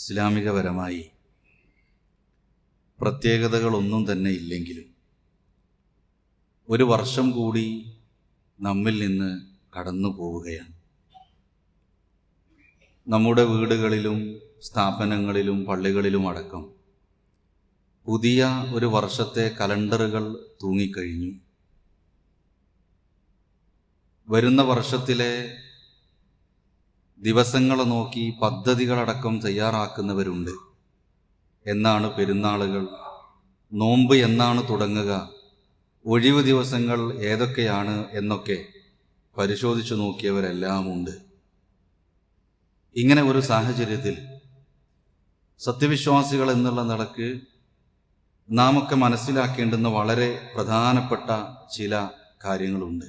ഇസ്ലാമികപരമായി പ്രത്യേകതകളൊന്നും തന്നെ ഇല്ലെങ്കിലും ഒരു വർഷം കൂടി നമ്മിൽ നിന്ന് കടന്നു പോവുകയാണ്. നമ്മുടെ വീടുകളിലും സ്ഥാപനങ്ങളിലും പള്ളികളിലും അടക്കം പുതിയ ഒരു വർഷത്തെ കലണ്ടറുകൾ തൂങ്ങിക്കഴിഞ്ഞു. വരുന്ന വർഷത്തിലെ ദിവസങ്ങളെ നോക്കി പദ്ധതികളടക്കം തയ്യാറാക്കുന്നവരുണ്ട്. എന്നാണ് പെരുന്നാളുകൾ. നോമ്പ് എന്നാണ് തുടങ്ങുക. ഒഴിവ് ദിവസങ്ങൾ ഏതൊക്കെയാണ് എന്നൊക്കെ പരിശോധിച്ചു നോക്കിയവരെല്ലാം ഉണ്ട് ഇങ്ങനെ ഒരു സാഹചര്യത്തിൽ സത്യവിശ്വാസികൾ എന്നുള്ള നിലയ്ക്ക് നാമൊക്കെ മനസ്സിലാക്കേണ്ടുന്ന വളരെ പ്രധാനപ്പെട്ട ചില കാര്യങ്ങളുണ്ട്.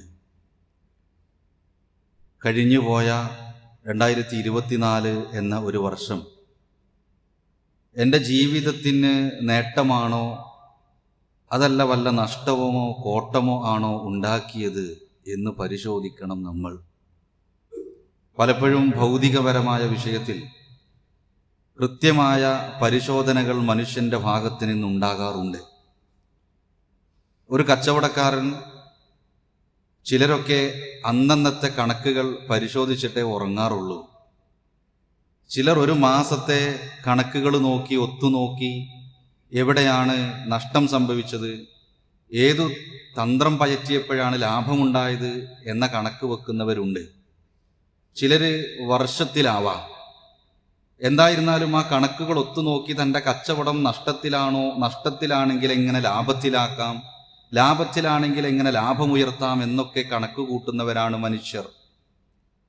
കഴിഞ്ഞുപോയ രണ്ടായിരത്തി ഇരുപത്തിനാല് എന്ന ഒരു വർഷം. എന്റെ ജീവിതത്തിന് നേട്ടമാണോ അതല്ല വല്ല നഷ്ടമോ കോട്ടമോ ആണോ ഉണ്ടാക്കിയത് എന്ന് പരിശോധിക്കണം നമ്മൾ. പലപ്പോഴും ഭൗതികപരമായ വിഷയത്തിൽ കൃത്യമായ പരിശോധനകൾ മനുഷ്യന്റെ ഭാഗത്ത് നിന്നുണ്ടാകാറുണ്ട്. ഒരു കച്ചവടക്കാരൻ ചിലരൊക്കെ അന്നന്നത്തെ കണക്കുകൾ പരിശോധിച്ചിട്ടേ ഉറങ്ങാറുള്ളൂ. ചിലർ ഒരു മാസത്തെ കണക്കുകൾ നോക്കി ഒത്തുനോക്കി എവിടെയാണ് നഷ്ടം സംഭവിച്ചത് ഏതു തന്ത്രം പയറ്റിയപ്പോഴാണ് ലാഭമുണ്ടായത് എന്ന കണക്ക് വെക്കുന്നവരുണ്ട്. ചിലര് വർഷത്തിലാവാം. എന്തായിരുന്നാലും ആ കണക്കുകൾ ഒത്തുനോക്കി തന്റെ കച്ചവടം നഷ്ടത്തിലാണോ നഷ്ടത്തിലാണെങ്കിൽ എങ്ങനെ ലാഭത്തിലാക്കാം ലാഭത്തിലാണെങ്കിൽ എങ്ങനെ ലാഭമുയർത്താം എന്നൊക്കെ കണക്ക് കൂട്ടുന്നവരാണ് മനുഷ്യർ.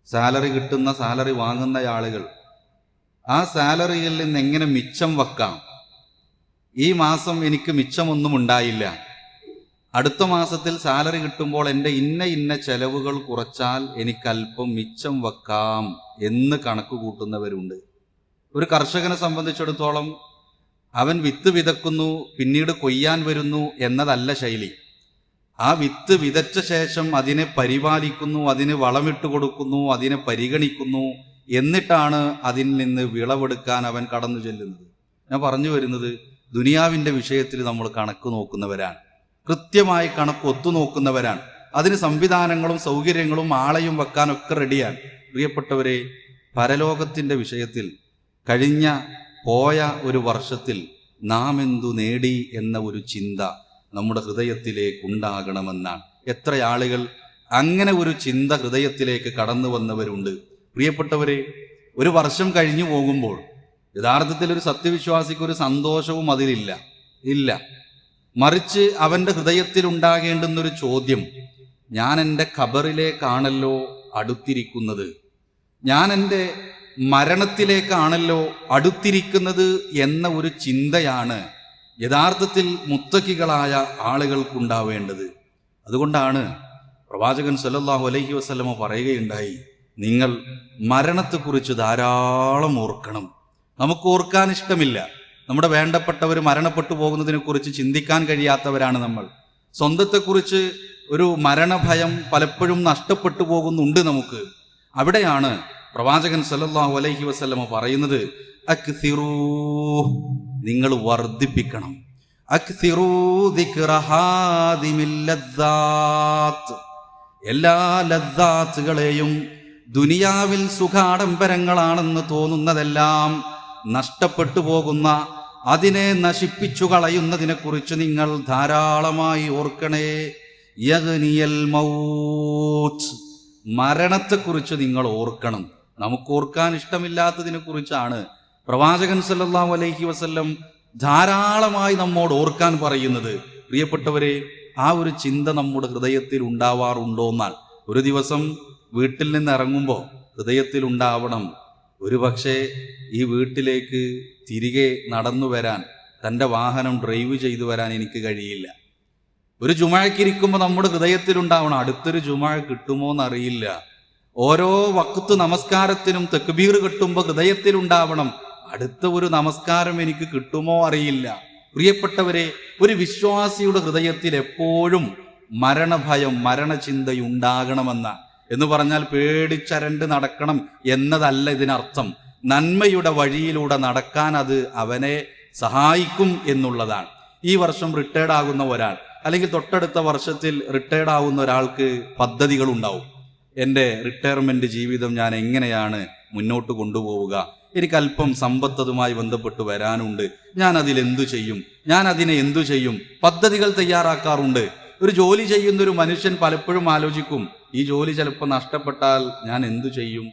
സാലറി കിട്ടുന്ന സാലറി വാങ്ങുന്ന ആളുകൾ. ആ സാലറിയിൽ നിന്ന് എങ്ങനെ മിച്ചം വെക്കാം? ഈ മാസം എനിക്ക് മിച്ചമൊന്നും ഉണ്ടായില്ല. അടുത്ത മാസത്തിൽ സാലറി കിട്ടുമ്പോൾ എന്റെ ഇന്ന ഇന്ന ചെലവുകൾ കുറച്ചാൽ എനിക്ക് അല്പം മിച്ചം വെക്കാം എന്ന് കണക്ക് കൂട്ടുന്നവരുണ്ട്. ഒരു കർഷകനെ സംബന്ധിച്ചിടത്തോളം അവൻ വിത്ത് വിതക്കുന്നു പിന്നീട് കൊയ്യാൻ വരുന്നു എന്നതല്ല ശൈലി. ആ വിത്ത് വിതച്ച ശേഷം അതിനെ പരിപാലിക്കുന്നു അതിന് വളമിട്ട് കൊടുക്കുന്നു അതിനെ പരിഗണിക്കുന്നു എന്നിട്ടാണ് അതിൽ നിന്ന് വിളവെടുക്കാൻ അവൻ കടന്നു ചെല്ലുന്നത്. ഞാൻ പറഞ്ഞു വരുന്നത് ദുനിയാവിന്റെ വിഷയത്തിൽ നമ്മൾ കണക്ക് നോക്കുന്നവരാണ്. കൃത്യമായി കണക്ക് ഒത്തുനോക്കുന്നവരാണ് അതിന് സംവിധാനങ്ങളും സൗകര്യങ്ങളും ആളെയും വെക്കാനൊക്കെ റെഡിയാണ് പ്രിയപ്പെട്ടവരെ പരലോകത്തിന്റെ വിഷയത്തിൽ കഴിഞ്ഞ പോയ ഒരു വർഷത്തിൽ നാം എന്തു നേടി എന്ന ഒരു ചിന്ത നമ്മുടെ ഹൃദയത്തിലേക്ക് ഉണ്ടാകണമെന്നാണ് എത്ര ആളുകൾ അങ്ങനെ ഒരു ചിന്ത ഹൃദയത്തിലേക്ക് കടന്നു വന്നവരുണ്ട്. പ്രിയപ്പെട്ടവരെ ഒരു വർഷം കഴിഞ്ഞു പോകുമ്പോൾ യഥാർത്ഥത്തിൽ ഒരു സത്യവിശ്വാസിക്ക് ഒരു സന്തോഷവും അതിലില്ല. ഇല്ല. മറിച്ച് അവന്റെ ഹൃദയത്തിൽ ഉണ്ടാകേണ്ടുന്നൊരു ചോദ്യം ഞാൻ എന്റെ ഖബറിലേക്കാണല്ലോ അടുത്തിരിക്കുന്നത്? ഞാൻ എന്റെ മരണത്തിലേക്കാണല്ലോ അടുത്തിരിക്കുന്നത് എന്ന ഒരു ചിന്തയാണ് യഥാർത്ഥത്തിൽ മുത്തക്കികളായ ആളുകൾക്കുണ്ടാവേണ്ടത്. അതുകൊണ്ടാണ് പ്രവാചകൻ സല്ലാഹു അലഹി വസ്ലമ പറയുകയുണ്ടായി നിങ്ങൾ മരണത്തെക്കുറിച്ച് ധാരാളം ഓർക്കണം. നമുക്ക് ഓർക്കാൻ ഇഷ്ടമില്ല. നമ്മുടെ വേണ്ടപ്പെട്ടവർ മരണപ്പെട്ടു പോകുന്നതിനെ കുറിച്ച് ചിന്തിക്കാൻ കഴിയാത്തവരാണ് നമ്മൾ. സ്വന്തത്തെക്കുറിച്ച് ഒരു മരണഭയം പലപ്പോഴും നഷ്ടപ്പെട്ടു പോകുന്നുണ്ട് നമുക്ക്. അവിടെയാണ് പ്രവാചകൻ സല്ലാഹു അലൈഹി വസ്ലമ പറയുന്നത് നിങ്ങൾ വർദ്ധിപ്പിക്കണം. എല്ലാ ലദ്ദാത്തുകളെയും ദുനിയാവിൽ സുഖാഡംബരങ്ങളാണെന്ന് തോന്നുന്നതെല്ലാം നഷ്ടപ്പെട്ടു പോകുന്ന അതിനെ നശിപ്പിച്ചു കളയുന്നതിനെ കുറിച്ച് നിങ്ങൾ ധാരാളമായി ഓർക്കണേ. യഗ്നിയൽ മൗത്ത്. മരണത്തെക്കുറിച്ച് നിങ്ങൾ ഓർക്കണം. നമുക്ക് ഓർക്കാൻ ഇഷ്ടമില്ലാത്തതിനെ കുറിച്ചാണ് പ്രവാചകൻ സല്ലല്ലാഹു അലൈഹി വസല്ലം ധാരാളമായി നമ്മോട് ഓർക്കാൻ പറയുന്നത്. പ്രിയപ്പെട്ടവരെ ആ ഒരു ചിന്ത നമ്മുടെ ഹൃദയത്തിൽ ഉണ്ടാവാറുണ്ടോ എന്നാൽ ഒരു ദിവസം വീട്ടിൽ നിന്ന് ഇറങ്ങുമ്പോൾ ഹൃദയത്തിൽ ഉണ്ടാവണം. ഒരു പക്ഷേ ഈ വീട്ടിലേക്ക് തിരികെ നടന്നു വരാൻ തന്റെ വാഹനം ഡ്രൈവ് ചെയ്തു വരാൻ എനിക്ക് കഴിയില്ല. ഒരു ജുമാഴക്കിരിക്കുമ്പോൾ നമ്മുടെ ഹൃദയത്തിലുണ്ടാവണം അടുത്തൊരു ജുമാഴ കിട്ടുമോ എന്നറിയില്ല ഓരോ വക്കത്ത് നമസ്കാരത്തിനും തെക്കുബീർ കിട്ടുമ്പോൾ ഹൃദയത്തിലുണ്ടാവണം. അടുത്ത ഒരു നമസ്കാരം എനിക്ക് കിട്ടുമോ അറിയില്ല. പ്രിയപ്പെട്ടവരെ ഒരു വിശ്വാസിയുടെ ഹൃദയത്തിൽ എപ്പോഴും മരണഭയം മരണചിന്തയുണ്ടാകണമെന്ന എന്ന് പറഞ്ഞാൽ പേടിച്ചരണ്ട് നടക്കണം എന്നതല്ല ഇതിനർത്ഥം. നന്മയുടെ വഴിയിലൂടെ നടക്കാൻ അത് അവനെ സഹായിക്കും എന്നുള്ളതാണ്. ഈ വർഷം റിട്ടയർഡ് ആകുന്ന ഒരാൾ അല്ലെങ്കിൽ തൊട്ടടുത്ത വർഷത്തിൽ റിട്ടയർഡ് ആവുന്ന ഒരാൾക്ക് പദ്ധതികൾ ഉണ്ടാവും എന്റെ റിട്ടയർമെന്റ് ജീവിതം ഞാൻ എങ്ങനെയാണ് മുന്നോട്ട് കൊണ്ടുപോവുക? എനിക്ക് അല്പം സമ്പത്തതുമായി ബന്ധപ്പെട്ട് വരാനുണ്ട്. ഞാൻ അതിൽ എന്തു ചെയ്യും? ഞാൻ അതിനെ എന്തു ചെയ്യും? പദ്ധതികൾ തയ്യാറാക്കാറുണ്ട്. ഒരു ജോലി ചെയ്യുന്ന ഒരു മനുഷ്യൻ പലപ്പോഴും ആലോചിക്കും ഈ ജോലി ചിലപ്പോൾ നഷ്ടപ്പെട്ടാൽ ഞാൻ എന്തു ചെയ്യും?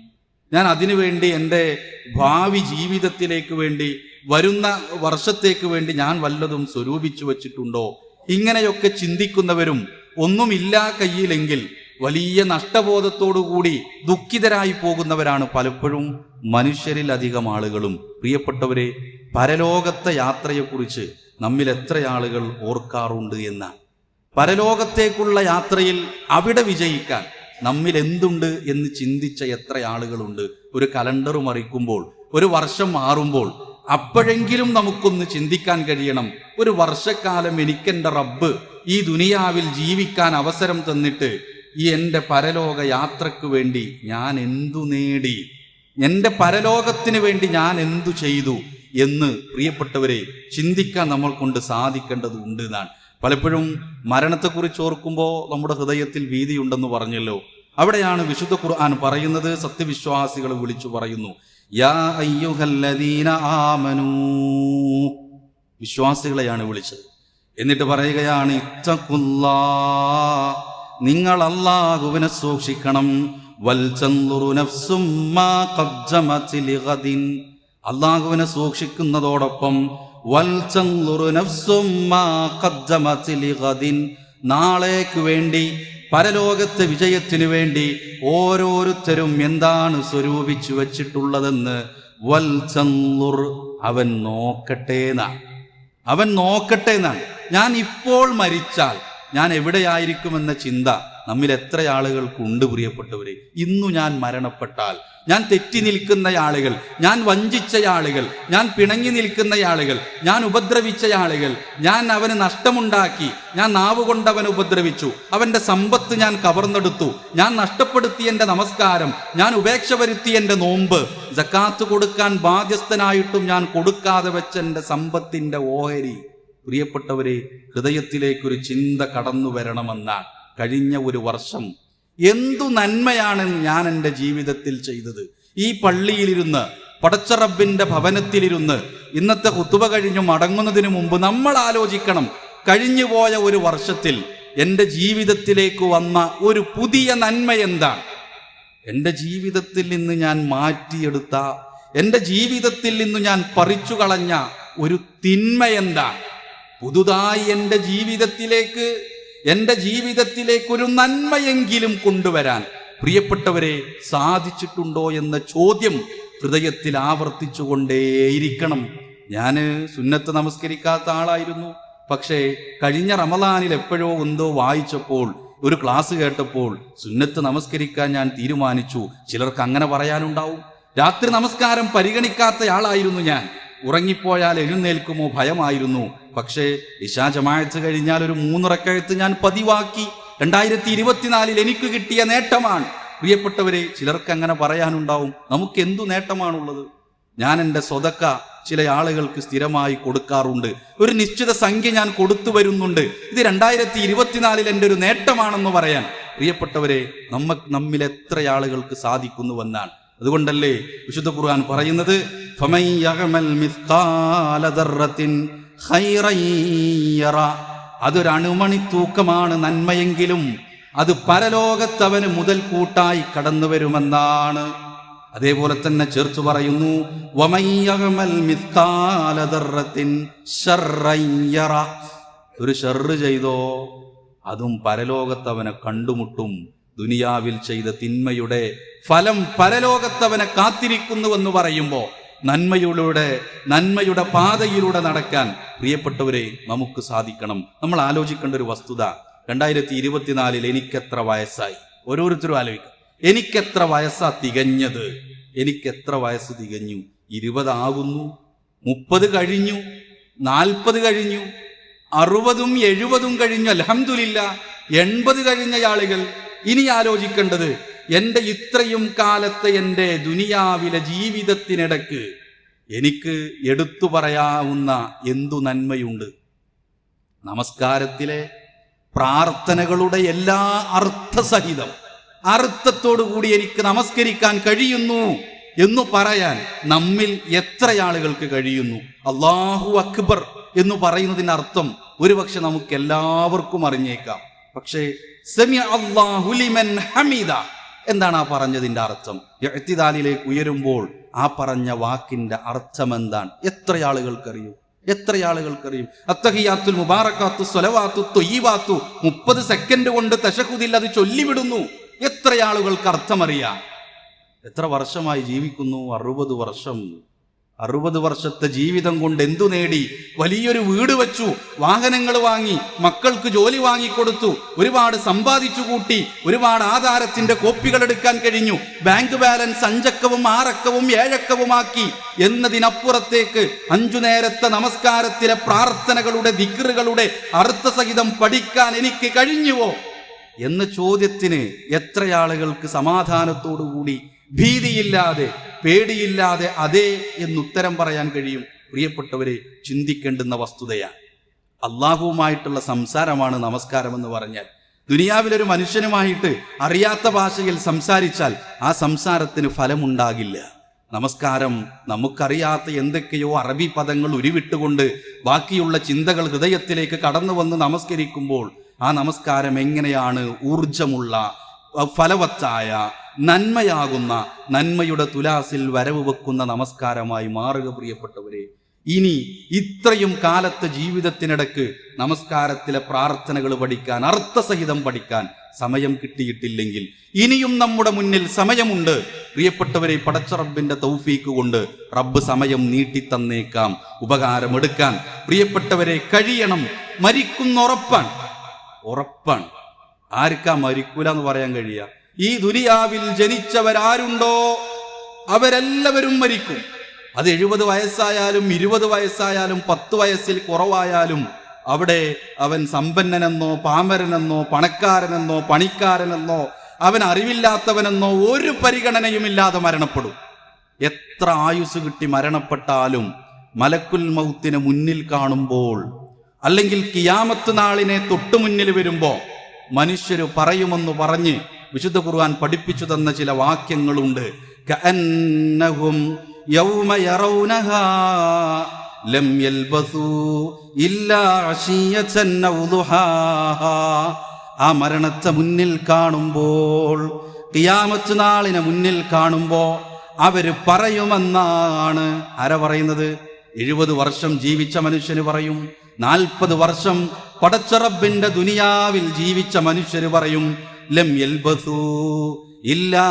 ഞാൻ അതിനു വേണ്ടി എന്റെ ഭാവി ജീവിതത്തിലേക്ക് വേണ്ടി വരുന്ന വർഷത്തേക്ക് വേണ്ടി ഞാൻ വല്ലതും സ്വരൂപിച്ചു വച്ചിട്ടുണ്ടോ? ഇങ്ങനെയൊക്കെ ചിന്തിക്കുന്നവരും ഒന്നുമില്ല കയ്യിലെങ്കിൽ വലിയ നഷ്ടബോധത്തോടുകൂടി ദുഃഖിതരായി പോകുന്നവരാണ് പലപ്പോഴും മനുഷ്യരിൽ അധികം ആളുകളും. പ്രിയപ്പെട്ടവരെ പരലോകത്തെ യാത്രയെക്കുറിച്ച് നമ്മിൽ എത്ര ആളുകൾ ഓർക്കാറുണ്ട് എന്നാണ് പരലോകത്തേക്കുള്ള യാത്രയിൽ അവിടെ വിജയിക്കാൻ നമ്മിൽ എന്തുണ്ട് എന്ന് ചിന്തിച്ച എത്ര ആളുകളുണ്ട്. ഒരു കലണ്ടർ മറിക്കുമ്പോൾ ഒരു വർഷം മാറുമ്പോൾ അപ്പോഴെങ്കിലും നമുക്കൊന്ന് ചിന്തിക്കാൻ കഴിയണം. ഒരു വർഷക്കാലം എനിക്കെന്റെ റബ്ബ് ഈ ദുനിയാവിൽ ജീവിക്കാൻ അവസരം തന്നിട്ട് ഈ എന്റെ പരലോക യാത്രയ്ക്ക് വേണ്ടി ഞാൻ എന്തു നേടി? എന്റെ പരലോകത്തിന് വേണ്ടി ഞാൻ എന്തു ചെയ്തു? എന്ന് പ്രിയപ്പെട്ടവരെ ചിന്തിക്കാൻ നമ്മൾ കൊണ്ട് സാധിക്കേണ്ടത് ഉണ്ട് എന്നാണ്. പലപ്പോഴും മരണത്തെക്കുറിച്ച് ഓർക്കുമ്പോൾ നമ്മുടെ ഹൃദയത്തിൽ ഭീതിയുണ്ടെന്ന് പറഞ്ഞല്ലോ. അവിടെയാണ് വിശുദ്ധ ഖുർആൻ പറയുന്നത് സത്യവിശ്വാസികൾ വിളിച്ചു പറയുന്നു. യാ അയ്യുഹല്ലദീന ആമനൂ. വിശ്വാസികളെയാണ് വിളിച്ചത്. എന്നിട്ട് പറയുകയാണ് ഇത്തക്കുല്ലാ. നിങ്ങൾ അല്ലാഹുവിനെ സൂക്ഷിക്കണം. അള്ളാഹുവിനെ സൂക്ഷിക്കുന്നതോടൊപ്പം നാളേക്ക് വേണ്ടി പരലോകത്തെ വിജയത്തിനു വേണ്ടി ഓരോരുത്തരും എന്താണ് സ്വരൂപിച്ചു വച്ചിട്ടുള്ളതെന്ന് വൽചന്ദുർ അവൻ നോക്കട്ടെ എന്നാണ്. അവൻ നോക്കട്ടെ എന്നാണ്. ഞാൻ ഇപ്പോൾ മരിച്ചാൽ ഞാൻ എവിടെയായിരിക്കുമെന്ന ചിന്ത നമ്മിൽ എത്ര ആളുകൾക്കുണ്ട് പ്രിയപ്പെട്ടവരെ. ഇന്നു ഞാൻ മരണപ്പെട്ടാൽ ഞാൻ തെറ്റി നിൽക്കുന്ന ആളുകൾ ഞാൻ വഞ്ചിച്ച ആളുകൾ ഞാൻ പിണങ്ങി നിൽക്കുന്ന ആളുകൾ ഞാൻ ഉപദ്രവിച്ച ആളുകൾ ഞാൻ അവന് നഷ്ടമുണ്ടാക്കി ഞാൻ നാവ് കൊണ്ടവൻ ഉപദ്രവിച്ചു അവന്റെ സമ്പത്ത് ഞാൻ കവർന്നെടുത്തു ഞാൻ നഷ്ടപ്പെടുത്തി എന്റെ നമസ്കാരം ഞാൻ ഉപേക്ഷ വരുത്തി എന്റെ നോമ്പ് ജക്കാത്ത് കൊടുക്കാൻ ബാധ്യസ്ഥനായിട്ടും ഞാൻ കൊടുക്കാതെ വെച്ച എന്റെ സമ്പത്തിന്റെ ഓഹരി. പ്രിയപ്പെട്ടവരെ ഹൃദയത്തിലേക്കൊരു ചിന്ത കടന്നു വരണമെന്നാണ് കഴിഞ്ഞ ഒരു വർഷം എന്തു നന്മയാണ് ഞാൻ എന്റെ ജീവിതത്തിൽ ചെയ്തത്. ഈ പള്ളിയിലിരുന്ന് പടച്ചറബിന്റെ ഭവനത്തിലിരുന്ന് ഇന്നത്തെ കുത്തുവ കഴിഞ്ഞു മടങ്ങുന്നതിന് മുമ്പ് നമ്മൾ ആലോചിക്കണം. കഴിഞ്ഞുപോയ ഒരു വർഷത്തിൽ എന്റെ ജീവിതത്തിലേക്ക് വന്ന ഒരു പുതിയ നന്മ എന്താണ്? എന്റെ ജീവിതത്തിൽ നിന്ന് ഞാൻ മാറ്റിയെടുത്ത എന്റെ ജീവിതത്തിൽ നിന്ന് ഞാൻ പറിച്ചു കളഞ്ഞ ഒരു തിന്മ എന്താണ്? പുതുതായി എന്റെ ജീവിതത്തിലേക്ക് എന്റെ ജീവിതത്തിലേക്ക് ഒരു നന്മയെങ്കിലും കൊണ്ടുവരാൻ പ്രിയപ്പെട്ടവരെ സാധിച്ചിട്ടുണ്ടോ എന്ന ചോദ്യം ഹൃദയത്തിൽ ആവർത്തിച്ചുകൊണ്ടേയിരിക്കണം. ഞാൻ സുന്നത്ത് നമസ്കരിക്കാത്ത ആളായിരുന്നു. പക്ഷേ കഴിഞ്ഞ റമദാനിൽ എപ്പോഴോ എന്തോ വായിച്ചപ്പോൾ ഒരു ക്ലാസ് കേട്ടപ്പോൾ സുന്നത്ത് നമസ്കരിക്കാൻ ഞാൻ തീരുമാനിച്ചു. ചിലർക്ക് അങ്ങനെ പറയാനുണ്ടാവും. രാത്രി നമസ്കാരം പരിഗണിക്കാത്തയാളായിരുന്നു ഞാൻ. ഉറങ്ങിപ്പോയാൽ എഴുന്നേൽക്കുമോ ഭയമായിരുന്നു. പക്ഷേ ഇഷാ ജമാഅത്ത് കഴിഞ്ഞാൽ ഒരു മൂന്നിറക്കഴുത്ത് ഞാൻ പതിവാക്കി. രണ്ടായിരത്തി ഇരുപത്തിനാലിൽ എനിക്ക് കിട്ടിയ നേട്ടമാണ്. പ്രിയപ്പെട്ടവരെ ചിലർക്ക് അങ്ങനെ പറയാനുണ്ടാവും നമുക്ക് എന്തു നേട്ടമാണുള്ളത്? ഞാൻ എന്റെ സ്വതക്ക ചില ആളുകൾക്ക് സ്ഥിരമായി കൊടുക്കാറുണ്ട്. ഒരു നിശ്ചിത സംഖ്യ ഞാൻ കൊടുത്തു വരുന്നുണ്ട്. ഇത് രണ്ടായിരത്തി ഇരുപത്തിനാലിൽ എന്റെ ഒരു നേട്ടമാണെന്ന് പറയാൻ. പ്രിയപ്പെട്ടവരെ നമ്മ നമ്മിൽ എത്ര ആളുകൾക്ക് സാധിക്കുന്നു സാധിക്കുന്നുവെന്നാണ് അതുകൊണ്ടല്ലേ വിശുദ്ധ ഖുർആൻ പറയുന്നത് മിസ്കാല ദർറത്തിൻ ഖൈറൻ യറ. അതൊരു അണുമണി തൂക്കമാണ് നന്മയെങ്കിലും അത് പരലോകത്തവന് മുതൽ കൂട്ടായി കടന്നു വരുമെന്നാണ് അതേപോലെ തന്നെ ചേർത്തു പറയുന്നു. ഒരു ഷർറ് ചെയ്തോ അതും പരലോകത്തവനെ കണ്ടുമുട്ടും ദുനിയാവിൽ ചെയ്ത തിന്മയുടെ ഫലം പരലോകത്തവനെ കാത്തിരിക്കുന്നുവെന്ന് പറയുമ്പോൾ നന്മയിലൂടെ നന്മയുടെ പാതയിലൂടെ നടക്കാൻ പ്രിയപ്പെട്ടവരെ നമുക്ക് സാധിക്കണം. നമ്മൾ ആലോചിക്കേണ്ട ഒരു വസ്തുത രണ്ടായിരത്തി ഇരുപത്തിനാലിൽ എനിക്കെത്ര വയസ്സായി? ഓരോരുത്തരും ആലോചിക്കാം. എനിക്കെത്ര വയസ്സാ തികഞ്ഞത്? എനിക്കെത്ര വയസ്സ് തികഞ്ഞു? ഇരുപതാകുന്നു മുപ്പത് കഴിഞ്ഞു നാൽപ്പത് കഴിഞ്ഞു അറുപതും എഴുപതും കഴിഞ്ഞു അലഹമില്ല എൺപത് കഴിഞ്ഞ ആളുകൾ ഇനി ആലോചിക്കേണ്ടത് എന്റെ ഇത്രയും കാലത്തെ എന്റെ ദുനിയാവിലെ ജീവിതത്തിനിടക്ക് എനിക്ക് എടുത്തു പറയാവുന്ന എന്തു നന്മയുണ്ട്? നമസ്കാരത്തിലെ പ്രാർത്ഥനകളുടെ എല്ലാ അർത്ഥസഹിതം അർത്ഥത്തോടു കൂടി എനിക്ക് നമസ്കരിക്കാൻ കഴിയുന്നു എന്ന് പറയാൻ നമ്മിൽ എത്ര ആളുകൾക്ക് കഴിയുന്നു? അള്ളാഹു അക്ബർ എന്ന് പറയുന്നതിന്റെ അർത്ഥം ഒരുപക്ഷെ നമുക്ക് എല്ലാവർക്കും അറിഞ്ഞേക്കാം. പക്ഷേ സെമി അള്ളാഹുലിമൻ ഹമീദ എന്താണ് ആ പറഞ്ഞതിന്റെ അർത്ഥം? എത്തിദാലിലേക്ക് ഉയരുമ്പോൾ ആ പറഞ്ഞ വാക്കിന്റെ അർത്ഥം എന്താണ്? എത്ര ആളുകൾക്കറിയും? എത്ര ആളുകൾക്കറിയും? അത്തഹിയാത്തു മുബാറക്കാത്തു സ്വലവാത്തു തൊയ്യവാത്തു മുപ്പത് സെക്കൻഡ് കൊണ്ട് തശഹുദിൽ അത് ചൊല്ലിവിടുന്നു. എത്ര ആളുകൾക്ക് അർത്ഥമറിയാം? എത്ര വർഷമായി ജീവിക്കുന്നു? അറുപത് വർഷം. അറുപത് വർഷത്തെ ജീവിതം കൊണ്ട് എന്തു നേടി? വലിയൊരു വീട് വെച്ചു വാഹനങ്ങൾ വാങ്ങി മക്കൾക്ക് ജോലി വാങ്ങിക്കൊടുത്തു ഒരുപാട് സമ്പാദിച്ചു കൂട്ടി ഒരുപാട് ആധാരത്തിന്റെ കോപ്പികൾ എടുക്കാൻ കഴിഞ്ഞു. ബാങ്ക് ബാലൻസ് അഞ്ചക്കവും ആറക്കവും ഏഴക്കവുമാക്കി എന്നതിനപ്പുറത്തേക്ക് അഞ്ചു നേരത്തെ നമസ്കാരത്തിലെ പ്രാർത്ഥനകളുടെ ദിക്റുകളുടെ അർത്ഥസഹിതം പഠിക്കാൻ എനിക്ക് കഴിഞ്ഞുവോ? എന്ന ചോദ്യത്തിന് എത്രയാളുകൾക്ക് സമാധാനത്തോടുകൂടി ഭീതിയില്ലാതെ പേടിയില്ലാതെ അതെ എന്നുത്തരം പറയാൻ കഴിയും. പ്രിയപ്പെട്ടവരെ ചിന്തിക്കേണ്ടുന്ന വസ്തുതയാണ്. അള്ളാഹുവുമായിട്ടുള്ള സംസാരമാണ് നമസ്കാരം എന്ന് പറഞ്ഞാൽ. ദുനിയാവിലൊരു മനുഷ്യനുമായിട്ട് അറിയാത്ത ഭാഷയിൽ സംസാരിച്ചാൽ ആ സംസാരത്തിന് ഫലമുണ്ടാകില്ല. നമസ്കാരം നമുക്കറിയാത്ത എന്തൊക്കെയോ അറബി പദങ്ങൾ ഉരുവിട്ടുകൊണ്ട് ബാക്കിയുള്ള ചിന്തകൾ ഹൃദയത്തിലേക്ക് കടന്നു വന്ന് നമസ്കരിക്കുമ്പോൾ ആ നമസ്കാരം എങ്ങനെയാണ് ഊർജമുള്ള ഫലവത്തായ നന്മയാകുന്ന നന്മയുടെ തുലാസിൽ വരവ് വെക്കുന്ന നമസ്കാരമായി മാറുക പ്രിയപ്പെട്ടവരെ. ഇനി ഇത്രയും കാലത്തെ ജീവിതത്തിനിടക്ക് നമസ്കാരത്തിലെ പ്രാർത്ഥനകൾ പഠിക്കാൻ അർത്ഥസഹിതം പഠിക്കാൻ സമയം കിട്ടിയിട്ടില്ലെങ്കിൽ ഇനിയും നമ്മുടെ മുന്നിൽ സമയമുണ്ട്. പ്രിയപ്പെട്ടവരെ പടച്ച റബ്ബിന്റെ തൗഫീക്ക് കൊണ്ട് റബ്ബ് സമയം നീട്ടി നീട്ടിത്തന്നേക്കാം ഉപകാരമെടുക്കാൻ. പ്രിയപ്പെട്ടവരെ കഴിയണം മരിക്കുന്നുറപ്പാണ്. ഉറപ്പാണ്. ആർക്കാ മരിക്കൂല എന്ന് പറയാൻ കഴിയുക ഈ ദുനിയാവിൽ ജനിച്ചവരാരുണ്ടോ? അവരെല്ലാവരും മരിക്കും. അത് എഴുപത് വയസ്സായാലും ഇരുപത് വയസ്സായാലും പത്ത് വയസ്സിൽ കുറവായാലും അവിടെ അവൻ സമ്പന്നനെന്നോ പാമരനെന്നോ പണക്കാരനെന്നോ പണിക്കാരനെന്നോ അവൻ അറിവില്ലാത്തവനെന്നോ ഒരു പരിഗണനയുമില്ലാതെ മരണപ്പെടും. എത്ര ആയുസ് കിട്ടി മരണപ്പെട്ടാലും മലക്കുൽ മൗത്തിനെ മുന്നിൽ കാണുമ്പോൾ അല്ലെങ്കിൽ കിയാമത്ത് നാളിനെ തൊട്ടു മുന്നിൽ വരുമ്പോ മനുഷ്യര് പറയുമെന്ന് പറഞ്ഞ് വിശുദ്ധ ഖുർആൻ പഠിപ്പിച്ചു തന്ന ചില വാക്യങ്ങളുണ്ട്. ലം യൽബസൂ ഇല്ലാ ആ മരണത്തെ മുന്നിൽ കാണുമ്പോൾ കിയാമത്ത് നാളിനെ മുന്നിൽ കാണുമ്പോൾ അവർ പറയുമെന്നാണ് ആര പറയുന്നത്? എഴുപത് വർഷം ജീവിച്ച മനുഷ്യന് പറയും നാൽപ്പത് വർഷം പടച്ചറബിന്റെ ദുനിയാവിൽ ജീവിച്ച മനുഷ്യര് പറയും ലം യൽബസൂ ഇല്ലാ.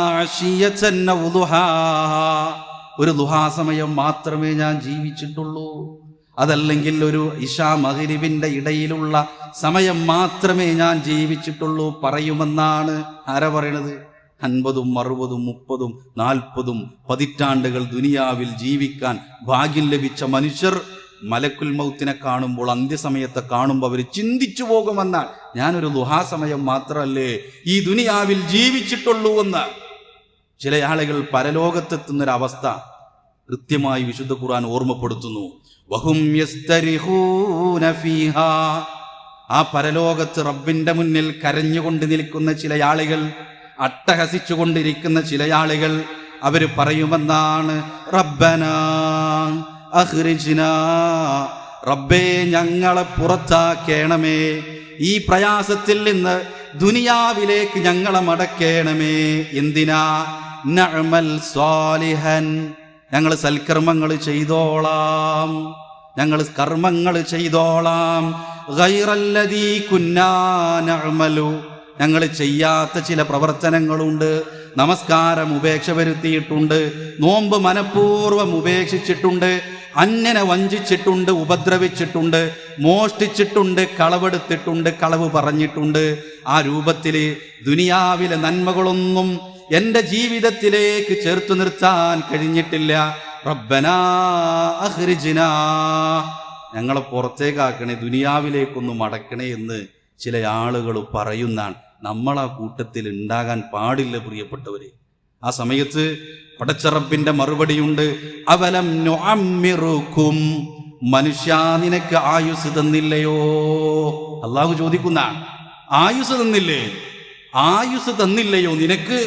ഒരു ദുഹാസമയം മാത്രമേ ഞാൻ ജീവിച്ചിട്ടുള്ളൂ അതല്ലെങ്കിൽ ഒരു ഇഷാ മഹരിബിന്റെ ഇടയിലുള്ള സമയം മാത്രമേ ഞാൻ ജീവിച്ചിട്ടുള്ളൂ പറയുമെന്നാണ് ആരാ പറയണത് അൻപതും അറുപതും മുപ്പതും നാൽപ്പതും പതിറ്റാണ്ടുകൾ ദുനിയാവിൽ ജീവിക്കാൻ ഭാഗ്യം ലഭിച്ച മനുഷ്യർ മലക്കുൽ മൗത്തിനെ കാണുമ്പോൾ അന്ത്യസമയത്തെ കാണുമ്പോൾ അവർ ചിന്തിച്ചു പോകുമെന്നാൽ ഞാനൊരു ദുഹാസമയം മാത്രമല്ലേ ഈ ദുനിയാവിൽ ജീവിച്ചിട്ടുള്ളൂ എന്ന്. ചില ആളുകൾ പരലോകത്തെത്തുന്നൊരവസ്ഥ കൃത്യമായി വിശുദ്ധ ഖുർആൻ ഓർമ്മപ്പെടുത്തുന്നു. ആ പരലോകത്ത് റബ്ബിന്റെ മുന്നിൽ കരഞ്ഞുകൊണ്ട് നിൽക്കുന്ന ചില ആളുകൾ അട്ടഹസിച്ചുകൊണ്ടിരിക്കുന്ന ചില ആളുകൾ അവർ പറയുമെന്നാണ് റബ്ബന. അഹ്റിജ്ന റബ്ബേ ഞങ്ങളെ പുറത്താക്കേണമേ. ഈ പ്രയാസത്തിൽ നിന്ന് ദുനിയാവിലേക്ക് ഞങ്ങളെ മടക്കേണമേ. എന്തിനാ? നഅമൽ സ്വാലിഹൻ. ഞങ്ങൾ സൽക്കർമ്മങ്ങൾ ചെയ്തോളാം. ഞങ്ങൾ കർമ്മങ്ങൾ ചെയ്തോളാം. ഗൈറല്ലദീ കുന്നാ നഅമലു. ഞങ്ങൾ ചെയ്യാത്ത ചില പ്രവർത്തനങ്ങളുണ്ട്. നമസ്കാരം ഉപേക്ഷ വരുത്തിയിട്ടുണ്ട്. നോമ്പ് മനഃപൂർവം ഉപേക്ഷിച്ചിട്ടുണ്ട്. അന്യനെ വഞ്ചിച്ചിട്ടുണ്ട് ഉപദ്രവിച്ചിട്ടുണ്ട് മോഷ്ടിച്ചിട്ടുണ്ട് കളവെടുത്തിട്ടുണ്ട് കളവ് പറഞ്ഞിട്ടുണ്ട്. ആ രൂപത്തിൽ ദുനിയാവിലെ നന്മകളൊന്നും എന്റെ ജീവിതത്തിലേക്ക് ചേർത്തു നിർത്താൻ കഴിഞ്ഞിട്ടില്ല. റബ്ബനാ ഞങ്ങളെ പുറത്തേക്കാക്കണേ ദുനിയാവിലേക്കൊന്ന് മടക്കണേ എന്ന് ചില ആളുകൾ പറയുന്നാണ് നമ്മൾ ആ കൂട്ടത്തിൽ ഉണ്ടാകാൻ പാടില്ല പ്രിയപ്പെട്ടവരെ. ആ സമയത്ത് പടച്ചറപ്പിന്റെ മറുപടിയുണ്ട് അവലം നുഅമ്മിറുക്കും മനുഷ്യ നിനക്ക് ആയുസ് തന്നില്ലയോ? അള്ളാഹു ചോദിക്കുന്ന ആയുസ് തന്നില്ലേ? ആയുസ് തന്നില്ലയോ നിനക്ക്?